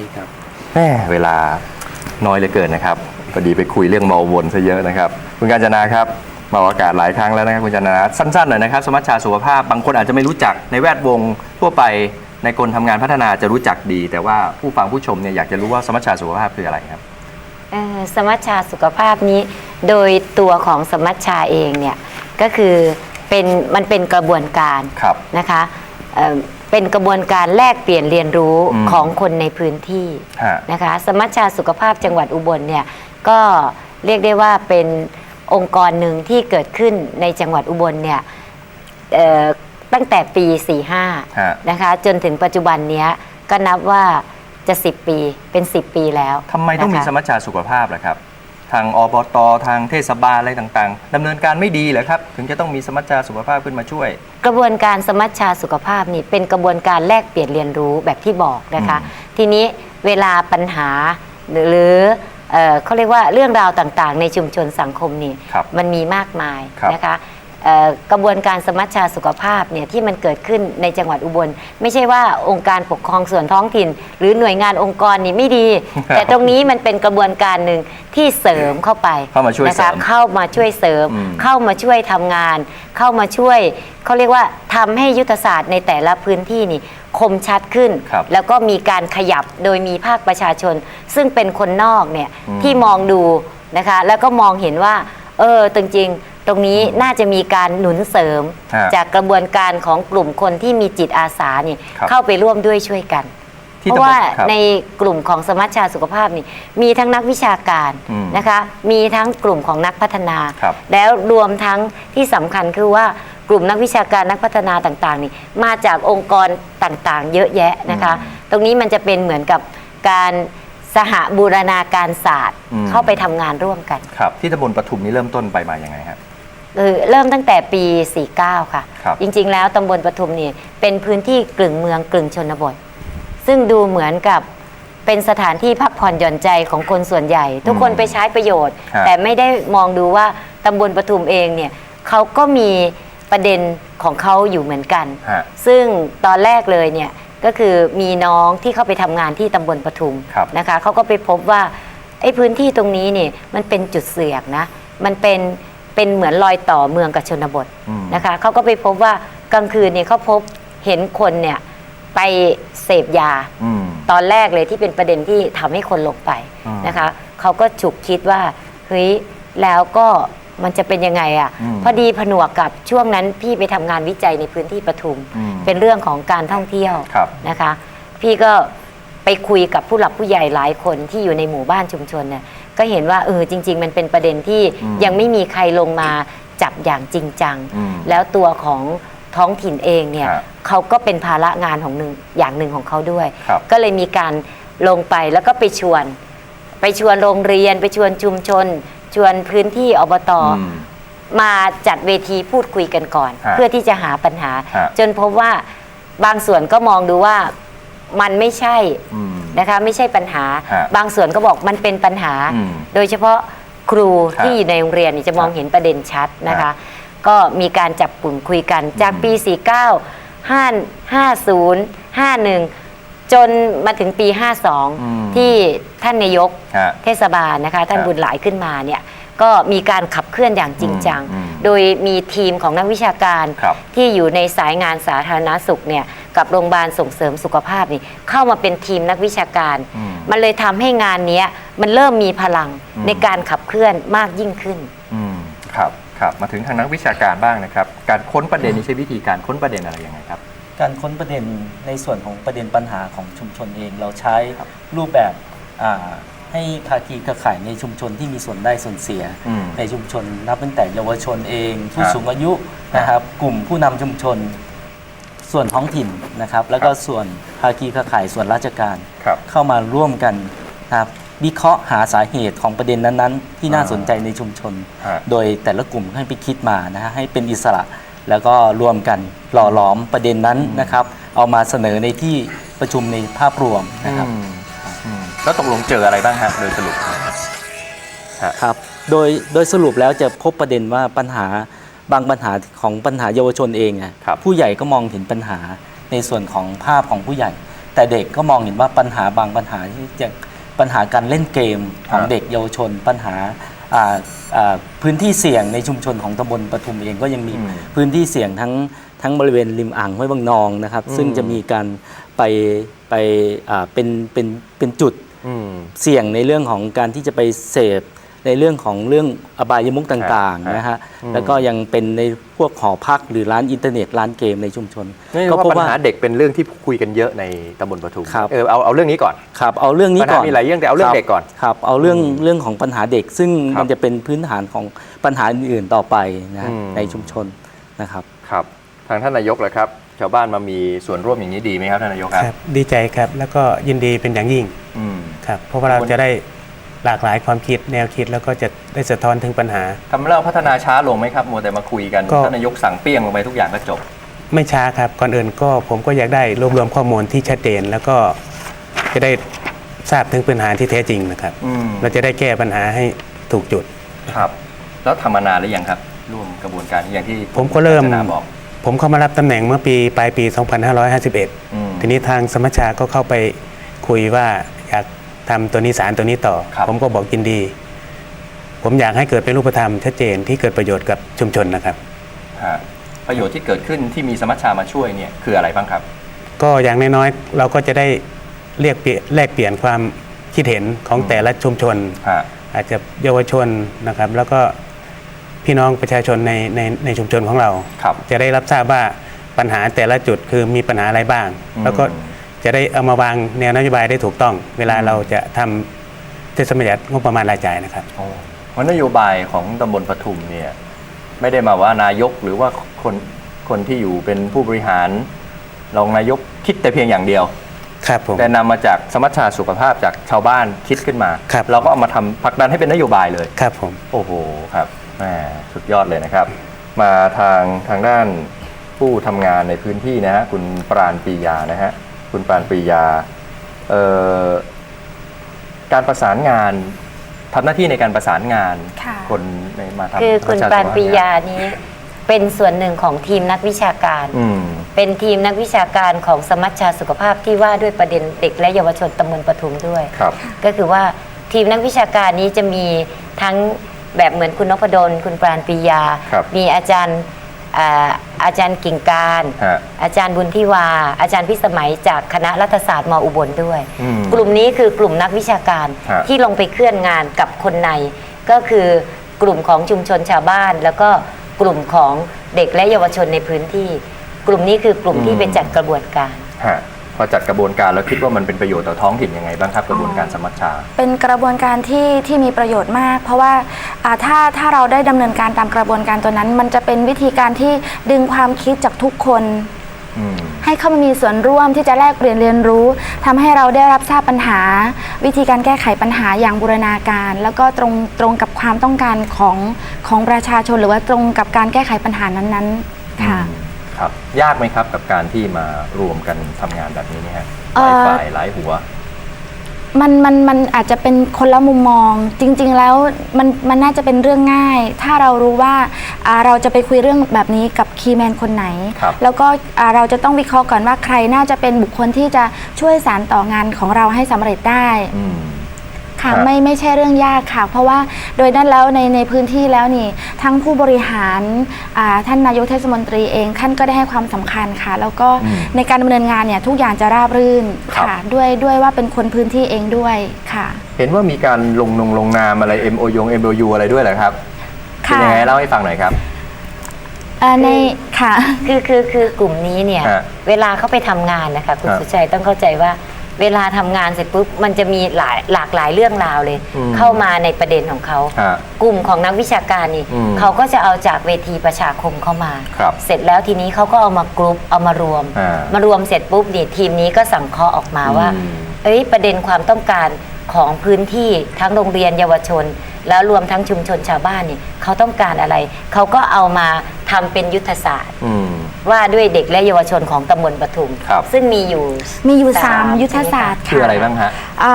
ดีครับแม่เวลาน้อยเหลือเกินนะครับพอดีไปคุยเรื่องเมาวนซะเยอะนะครับ คุณกาญจนาครับมาออกอากาศหลายครั้งแล้วนะครับคุณกาญจนาสั้นๆหน่อยนะครับ สมัชชาสุขภาพบางคนอาจจะไม่รู้จักในแวดวงทั่วไปในคนทำงานพัฒนาจะรู้จักดี แต่ว่าผู้ฟังผู้ชมเนี่ยอยากจะรู้ว่าสมัชชาสุขภาพคืออะไรครับเอ่อสมัชชาสุขภาพนี้ โดยตัวของสมัชชาเองเนี่ยก็คือเป็นมันเป็นกระบวนการครับนะคะ เอ่อเป็นกระบวนการแลกเปลี่ยนเรียนรู้อืม ของคนในพื้นที่ฮะ นะคะ สมัชชาสุขภาพจังหวัดอุบลเนี่ยก็เรียกได้ว่าเป็นองค์กรหนึ่งที่เกิดขึ้นในจังหวัดอุบลเนี่ยเอ่อตั้งแต่ปี ฮะ 45 นะคะจนถึงปัจจุบันเนี้ยก็นับว่าจะ 10 ปีเป็น 10 ปีแล้วทำไมต้องมีนะคะ สมัชชาสุขภาพล่ะครับ ทางอบตทางเทศบาลอะไรต่างๆดำเนินการไม่ดีเหรอครับ ถึงจะต้องมีสมัชชาสุขภาพขึ้นมาช่วย กระบวนการสมัชชาสุขภาพนี่เป็นกระบวนการแลกเปลี่ยนเรียนรู้แบบที่บอกนะคะอืมทีนี้เวลาปัญหาหรือเอ่อเขาเรียกว่าเรื่องราวต่างๆ ในชุมชนสังคมนี่ครับมันมีมากมายครับ นะคะเอ่อ กระบวนการสมัชชาสุขภาพเนี่ยที่มันเกิดขึ้นในจังหวัดอุบล ไม่ใช่ว่าองค์การปกครองส่วนท้องถิ่น หรือหน่วยงานองค์กรนี่ไม่ดี แต่ตรงนี้มันเป็นกระบวนการหนึ่งที่เสริมเข้าไปเข้ามาช่วยนะเสริคะมเข้ามาช่วยเสริมอืมเข้ามาช่วยทำงาน เข้ามาช่วยเขาเรียกว่าทำให้ยุทธศาสตร์ในแต่ละพื้นที่นี่คมชัดขึ้นครับแล้วก็มีการขยับโดยมีภาคประชาชน ซึ่งเป็นคนนอกเนี่ยอืมที่มองดูนะคะแล้วก็มองเห็นว่า เออจริงๆ ตรงนี้น่าจะมีการหนุนเสริม ฮะจากกระบวนการของกลุ่มคนที่มีจิตอาสานี่ครับเข้าไปร่วมด้วยช่วยกัน ที่เพตำบลราะว่าครับในกลุ่มของสมัชชาสุขภาพนี่มีทั้งนักวิชาการอืมนะคะ มีทั้งกลุ่มของนักพัฒนา ครับ แล้วรวมทั้งที่สำคัญคือว่ากลุ่มนักวิชาการนักพัฒนาต่างๆนี่มาจากองค์กรต่างๆ เยอะแยะนะคะ ตรงนี้มันจะเป็นเหมือนกับการสหบูรณาการศาสตร์อืม เข้าไปทำงานร่วมกัน ครับที่ตำบลปทุมนี่เริ่มต้นไปมาอย่างไงครั บเออเริ่มตั้งแต่ปี 49 ค่ะ ครับ จริงๆ แล้วตำบลปทุมนี่เป็นพื้นที่กลึงเมืองกลึงชนบท ซึ่งดูเหมือนกับเป็นสถานที่พักผ่อนหย่อนใจของคนส่วนใหญ่ ทุกคนอืมไปใช้ประโยชน์ฮะแต่ไม่ได้มองดูว่าตำบลปทุมเองเนี่ยเขาก็มีประเด็นของเขาอยู่เหมือนกัน ฮะซึ่งตอนแรกเลยเนี่ยก็คือมีน้องที่เข้าไปทำงานที่ตำบลปทุมครับ นะคะเขาก็ไปพบว่าไอ้พื้นที่ตรงนี้เนี่ยมันเป็นจุดเสี่ยงนะ มันเป็น เป็นเหมือนรอยต่อเมืองกับชนบทอืมนะคะเขาก็ไปพบว่ากลางคืนเนี่ยเขาพบเห็นคนเนี่ยไปเสพยาอืมตอนแรกเลยที่เป็นประเด็นที่ทำให้คนลงไปอืมนะคะเขาก็ฉุกคิดว่าเฮ้ยแล้วก็มันจะเป็นยังไงอะ่ะอืมพอดีผนวกกับช่วงนั้นพี่ไปทำงานวิจัยในพื้นที่ปทุมอืมเป็นเรื่องของการท่องเที่ยวครับนะคะ พี่ก็ ไปคุยกับผู้หลักผู้ใหญ่หลายคนที่อยู่ในหมู่บ้านชุมชนเนี่ยก็เห็นว่าเออจริง ๆ มันเป็นประเด็นที่อืมยังไม่มีใครลงมาจับอย่างจริงจัง อืมแล้วตัวของท้องถิ่นเองเนี่ยฮะเขาก็เป็นภาระงานของหนึ่งอย่างหนึ่งของเขาด้วย ครับ ก็เลยมีการลงไปแล้วก็ไปชวน ไปชวนโรงเรียน ไปชวนชุมชน ชวนพื้นที่อบต อืม มาจัดเวทีพูดคุยกันก่อน ฮะเพื่อที่จะหาปัญหา ฮะจนพบว่าบางส่วนก็มองดูว่า มันไม่ใช่อืม นะคะไม่ใช่ปัญหา ฮะบางส่วนก็บอกมันเป็นปัญหา อืมโดยเฉพาะครูฮะที่อยู่ในโรงเรียนนี่จะมองฮะเห็นประเด็นชัดนะคะก็มีการจับกลุ่มคุยกันจากปี 49 5 50 51 จนมาถึงปี อืม52 ที่ท่านนายก ฮะ เทศบาลนะคะท่านครับบุญหลายขึ้นมาเนี่ยก็มีการขับเคลื่อนอย่างจริงจัง อืมอืมโดยมีทีมของนักวิชาการครับที่อยู่ในสายงานสาธารณสุขเนี่ย กับโรงพยาบาลส่งเสริมสุขภาพนี่เข้ามาเป็นทีมนักวิชาการ อืม มันเลยทำให้งานเนี้ยมันเริ่มมีพลังอืม ในการขับเคลื่อนมากยิ่งขึ้น อืมครับครับมาถึงทางนักวิชาการบ้างนะครับ การค้นประเด็นนี้ใช้วิธีการค้นประเด็นอะไรยังไงครับ การค้นประเด็นในส่วนของประเด็นปัญหาของชุมชนเอง เราใช้รูปแบบอ่าให้ภาคีเครือข่ายในชุมชนที่มีส่วนได้ส่วนเสีย อืมในชุมชนนับตั้งแต่เยาวชนเอง ผู้ครับสูงอายุนะครับ กลุ่มผู้นำชุมชน ส่วนท้องถิ่นนะครับ แล้วก็ครับส่วนภาคีเครือข่ายส่วนราชการ ครับเข้ามาร่วมกันนะครับวิเคราะห์หาสาเหตุของประเด็นนั้นๆ ที่น่าอ่าสนใจในชุมชน ฮะ โดยแต่ละกลุ่มให้ไปคิดมานะฮะให้เป็นอิสระ แล้วก็รวมกันหล่อหลอมประเด็นนั้นนะครับ เอามาเสนอในที่ประชุมในภาพรวมนะครับ อืมอืมแล้วตกลงเจออะไรบ้างฮะโดยสรุปฮะครับ โดยโดยสรุปแล้วจะพบประเด็นว่าปัญหา บางปัญหาของปัญหาเยาวชนเองอะครับผู้ใหญ่ก็มองเห็นปัญหาในส่วนของภาพของผู้ใหญ่ แต่เด็กก็มองเห็นว่าปัญหาบางปัญหาที่จะปัญหาการเล่นเกมของครับเด็กเยาวชน ปัญหาอ่าอ่าพื้นที่เสี่ยงในชุมชนของตำบลปทุมเองก็ยังมีอืมพื้นที่เสี่ยงทั้งทั้งบริเวณริมอ่างห้วยบางนองนะครับอืมซึ่งจะมีการไปไปอ่าเป็นเป็นเป็นจุดอืมเสี่ยงในเรื่องของการที่จะไปเสพ ในเรื่องของเรื่องอบายมุกต่างครับๆนะฮะอืมแล้วก็ยังเป็นในพวกหอพักหรือร้านอินเทอร์เน็ตร้านเกมในชุมชนนี่ก็ว่าพบปัญว่าหาเด็กเป็นเรื่องที่คุยกันเยอะในตำบลปทุมครับเออเอาเอาเรื่องนี้ก่อนครับเอาเรื่องนี้ปัญก่หาอนมีหลายเรื่องแต่เอาเรื่องเด็กก่อนครับเอาเรื่องเรื่องของปัญหาเด็ก ซึ่งครับมันจะเป็นพื้นฐานของปัญหาอื่นๆต่อไปนะฮะอืมในชุมชนนะครับครับ ทางท่านนายกเลยครับชาวบ้านมามีส่วนร่วมอย่างนี้ดีไหมครับท่านนายกครับครับดีใจครับแล้วก็ยินดีเป็นอย่างยิ่งอืมครับเพราะว่าเราจะได้ หลากหลายความคิดแนวคิดแล้วก็จะได้สะท้อนถึงปัญหาทำให้เราพัฒนาช้าลงไหมครับมัวแต่มาคุยกันก็ท่านนายกสั่งเปี้ยงลงไปทุกอย่างก็จบ ไม่ช้าครับก่อนอื่นก็ผมก็อยากได้รวบรวมข้อมูลที่ชัดเจนแล้วก็จะได้ทราบถึงปัญหาที่แท้จริงนะครับอืมเราจะได้แก้ปัญหาให้ถูกจุดครับ แล้วทำมานานหรือยังครับร่วมกระบวนการนี้อย่างที่ผมก็เริ่มคุณกาญจนาบอกผมเข้ามารับตำแหน่งเมื่อปีปลายปี 2551อืมทีนี้ทางสมัชชาก็เข้าไปคุยว่าอยาก ทำตัวนี้สารตัวนี้ต่อครับผมก็บอกยินดี ผมอยากให้เกิดเป็นรูปธรรมชัดเจนที่เกิดประโยชน์กับชุมชนนะครับฮะประโยชน์ที่เกิดขึ้นที่มีสมัชชามาช่วยเนี่ยคืออะไรบ้างครับ ก็อย่างน้อยๆเราก็จะได้เรียกเปลี่ยนแลกเปลี่ยนความคิดเห็นของอืมแต่ละชุมชนฮะอาจจะเยาวชนนะครับ แล้วก็พี่น้องประชาชนในในในชุมชนของเราครับจะได้รับทราบว่าปัญหาแต่ละจุดคือมีปัญหาอะไรบ้างอืมแล้วก็ จะได้เอามาวางแนวนโยบายได้ถูกต้อง เวลาเราจะทำเทศบัญญัติงบประมาณรายจ่ายนะครับโอ้เพราะนโยบายของตำบลปทุมเนี่ยไม่ได้มาว่านายกหรือว่าคนคนที่อยู่เป็นผู้บริหารรองนายกคิดแต่เพียงอย่างเดียวครับผมแต่นำมาจากสมัชชาสุขภาพจากชาวบ้านคิดขึ้นมาครับเราก็เอามาทำผลักดันให้เป็นนโยบายเลยครับผมโอ้โหครับแหมสุดยอดเลยนะครับ มาทางทางด้านผู้ทำงานในพื้นที่นะฮะคุณปราณปรียานะฮะ คุณปราณปรียาเอ่อการประสานงานทำหน้าที่ในการประสานงานค่ะ คนในมาทำคือคุณะชปานสุขภพปรียานี้ เป็นส่วนหนึ่งของทีมนักวิชาการ อืม เป็นทีมนักวิชาการของสมัชชาสุขภาพที่ว่าด้วยประเด็นเด็กและเยาวชนตำบลปทุมด้วย ครับ ก็คือว่าทีมนักวิชาการนี้จะมีทั้งแบบเหมือนคุณนพดล คุณปราณปรียา ครับมีอาจารย์อ่า อาจารย์กิ่งการ ฮะอาจารย์บุญทิวา อาจารย์พิสมัยจากคณะรัฐศาสตร์มอุบลด้วย อืมกลุ่มนี้คือกลุ่มนักวิชาการฮะ ที่ลงไปเคลื่อนงานกับคนใน ก็คือกลุ่มของชุมชนชาวบ้าน แล้วก็กลุ่มของเด็กและเยาวชนในพื้นที่ กลุ่มนี้คือกลุ่มที่ไปจัดกระบวนการ ฮะ พอจัดกระบวนการแล้วคิดว่ามันเป็นประโยชน์ต่อท้องถิ่นยังไงบ้างครับกระบวนการสมัชชา เป็นกระบวนการที่ที่มีประโยชน์มาก เพราะว่าอ่าถ้าถ้าเราได้ดำเนินการตามกระบวนการตัวนั้น มันจะเป็นวิธีการที่ดึงความคิดจากทุกคนอืมให้เข้ามามีส่วนร่วมที่จะแลกเปลี่ยนเรียนรู้ทำให้เราได้รับทราบปัญหา วิธีการแก้ไขปัญหาอย่างบูรณาการ แล้วก็ตรงตรงกับความต้องการของของประชาชนหรือว่าตรงกับการแก้ไขปัญหานั้นๆ ค่ะอืม ครับยากไหมครับกับการที่มารวมกันทำงานแบบนี้เนี่ยฮะหเอ่ลายอฝ่ายหลายหัว มันมันมันอาจจะเป็นคนละมุมมอง จริง ๆ แล้วมันมันน่าจะเป็นเรื่องง่าย ถ้าเรารู้ว่าอ่าเราจะไปคุยเรื่องแบบนี้กับคีย์แมนคนไหน ครับ แล้วก็อ่าเราจะต้องวิเคราะห์ก่อนว่าใครน่าจะเป็นบุคคลที่จะช่วยสารต่องานของเราให้สำเร็จได้ อืม ค่ะครับไม่ไม่ใช่เรื่องยากค่ะ เพราะว่าโดยนั้นแล้วในในพื้นที่แล้วนี่ทั้งผู้บริหารอ่าท่านนายกเทศมนตรีเองท่านก็ได้ให้ความสำคัญค่ะ แล้วก็อืมในการดำเนินงานเนี่ยทุกอย่างจะราบรื่นครับ ค่ะ ด้วยด้วยว่าเป็นคนพื้นที่เองด้วยค่ะเห็นว่ามีการลงนงลงนามอะไร MOU MOU อะไรด้วยเหรอครับเป็นค่ะยังไงเล่าให้ฟังหน่อยครับ เอ่อในค่ะ คือคือคือกลุ่มนี้เนี่ย ฮะเวลาเขาไปทำงานนะคะ คุณครับสุชัยต้องเข้าใจว่า เวลาทำงานเสร็จปุ๊บมันจะมีหลายหลากหลายเรื่องราวเลย อืมเข้ามาในประเด็นของเขา ฮะกลุ่มของนักวิชาการนี่อืมเขาก็จะเอาจากเวทีประชาคมเข้ามา ครับเสร็จแล้วทีนี้เขาก็เอามากรุ๊ปเอามารวม อ่ามมารวมเสร็จปุ๊บนี่ทีมนี้ก็สังเคราะห์ออกมาว่า อืม เอ้ยประเด็นความต้องการของพื้นที่ทั้งโรงเรียนเยาวชน แล้วรวมทั้งชุมชนชาวบ้านนี่เขาต้องการอะไร เขาก็เอามา ทำเป็นยุทธศาสตร์ อืม ว่าด้วยเด็กและเยาวชนของตำบลปทุม ครับ ซึ่งมีอยู่มีอยู่สาม3ยุทธศาสตร์คือค่ะอะไรบ้างฮะอ่า